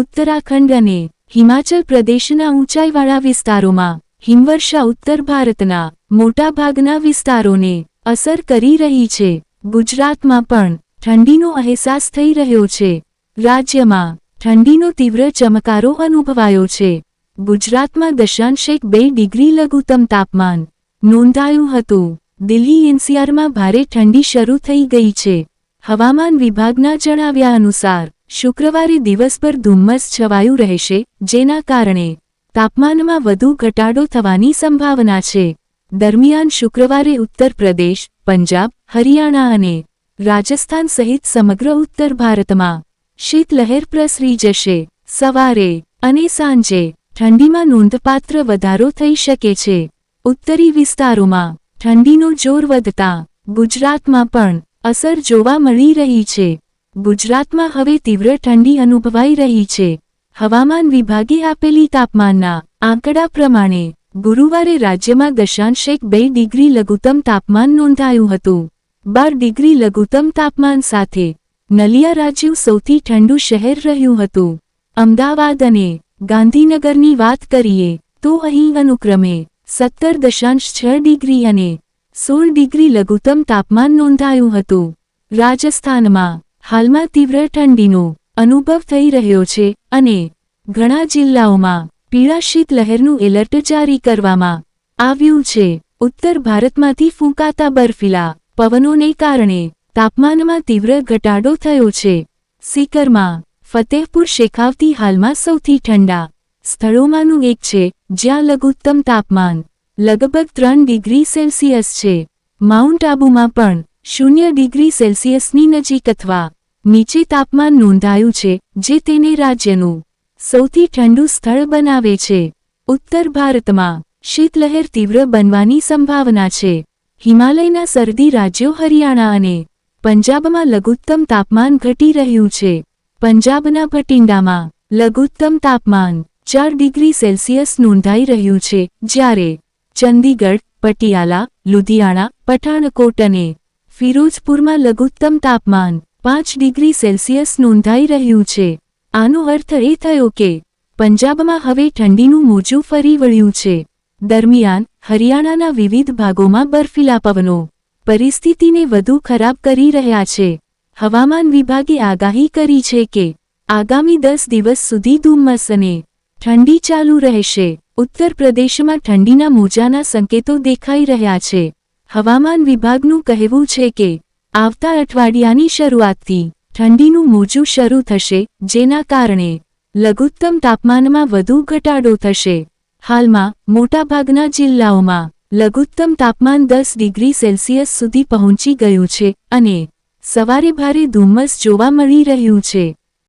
ઉત્તરાખંડ અને હિમાચલ પ્રદેશના ઊંચાઈવાળા વિસ્તારોમાં હિમવર્ષા ઉત્તર ભારતના મોટાભાગના વિસ્તારોને અસર કરી રહી છે. ગુજરાતમાં પણ ઠંડીનો અહેસાસ થઈ રહ્યો છે. રાજ્યમાં ઠંડીનો તીવ્ર ચમકારો અનુભવાયો છે. ગુજરાતમાં દશાંશ એક બે ડિગ્રી લઘુત્તમ તાપમાન નોંધાયું હતું. દિલ્હી એનસીઆરમાં ભારે ઠંડી શરૂ થઈ ગઈ છે. હવામાન વિભાગના જણાવ્યા અનુસાર શુક્રવારે દિવસભર ધુમ્મસ છવાયું રહેશે, જેના કારણે તાપમાનમાં વધુ ઘટાડો થવાની સંભાવના છે. દરમિયાન શુક્રવારે ઉત્તર પ્રદેશ, પંજાબ, હરિયાણા અને રાજસ્થાન સહિત સમગ્ર ઉત્તર ભારતમાં શીતલહેર પ્રસરી જશે. સવારે અને સાંજે ઠંડીમાં નોંધપાત્ર વધારો થઈ શકે છે. ઉત્તરી વિસ્તારોમાં ઠંડીનો જોર વધતા ગુજરાતમાં પણ અસર જોવા મળી રહી છે. ગુજરાતમાં હવે તીવ્ર ઠંડી અનુભવાઈ રહી છે. હવામાન વિભાગે આપેલી તાપમાનના આંકડા પ્રમાણે ગુરુવારે રાજ્યમાં દશાંશ એક બે ડિગ્રી લઘુત્તમ તાપમાન નોંધાયું હતું. બાર ડિગ્રી લઘુત્તમ તાપમાન સાથે નલિયા રાજ્યું સૌથી ઠંડુ શહેર રહ્યું હતું. અમદાવાદ અને ગાંધીનગરની વાત કરીએ તો અહીં અનુક્રમે સત્તર દશાંશ છ ડિગ્રી અને સોળ ડિગ્રી લઘુત્તમ તાપમાન નોંધાયું હતું. રાજસ્થાનમાં હાલમાં તીવ્ર ઠંડીનો અનુભવ થઈ રહ્યો છે અને ઘણા જિલ્લાઓમાં પીળા શીતલહેરનું એલર્ટ જારી કરવામાં આવ્યું છે. ઉત્તર ભારતમાંથી ફૂંકાતા બર્ફીલા પવનોને કારણે તાપમાનમાં તીવ્ર ઘટાડો થયો છે. સીકરમાં ફતેહપુર શેખાવતી હાલમાં સૌથી ઠંડા સ્થળોમાંનું એક છે, જ્યાં લઘુત્તમ તાપમાન લગભગ ત્રણ ડિગ્રી સેલ્સિયસ છે. માઉન્ટ આબુમાં પણ શૂન્ય ડિગ્રી સેલ્સિયસની નજીક અથવા નીચે તાપમાન નોંધાયું છે, જે તેને રાજ્યનું સૌથી ઠંડુ સ્થળ બનાવે છે. ઉત્તર ભારતમાં શીતલહેર તીવ્ર બનવાની સંભાવના છે. હિમાલયના સરદી રાજ્યો હરિયાણા અને પંજાબમાં લઘુત્તમ તાપમાન ઘટી રહ્યું છે. પંજાબના ભટિંડામાં લઘુત્તમ તાપમાન ચાર ડિગ્રી સેલ્સિયસ નોંધાઈ રહ્યું છે, જ્યારે ચંદીગઢ, પટિયાલા, લુધિયાણા, પઠાણકોટ અને ફિરોઝપુરમાં લઘુત્તમ તાપમાન પાંચ ડિગ્રી સેલ્સિયસ નોંધાઈ રહ્યું છે. આનો અર્થ એ થયો કે પંજાબમાં હવે ઠંડીનું મોજું ફરી વળ્યું છે. દરમિયાન હરિયાણાના વિવિધ ભાગોમાં બર્ફીલા પવનો પરિસ્થિતિને વધુ ખરાબ કરી રહ્યા છે. હવામાન વિભાગે આગાહી કરી છે કે આગામી દસ દિવસ સુધી ધુમ્મસ અને ઠંડી ચાલુ રહેશે. ઉત્તર પ્રદેશમાં ઠંડીના મોજાના સંકેતો દેખાઈ રહ્યા છે. હવામાન વિભાગનું કહેવું છે કે, આવતા અઠવાડિયાની શરૂઆતથી ઠંડીનું મોજું શરૂ થશે, જેના કારણે લઘુત્તમ તાપમાનમાં વધુ ઘટાડો થશે. હાલમાં, મોટાભાગના જિલ્લાઓમાં લઘુત્તમ તાપમાન દસ ડિગ્રી સેલ્સિયસ સુધી પહોંચી ગયું છે અને સવારે ભારે ધુમ્મસ જોવા મળી રહ્યું છે.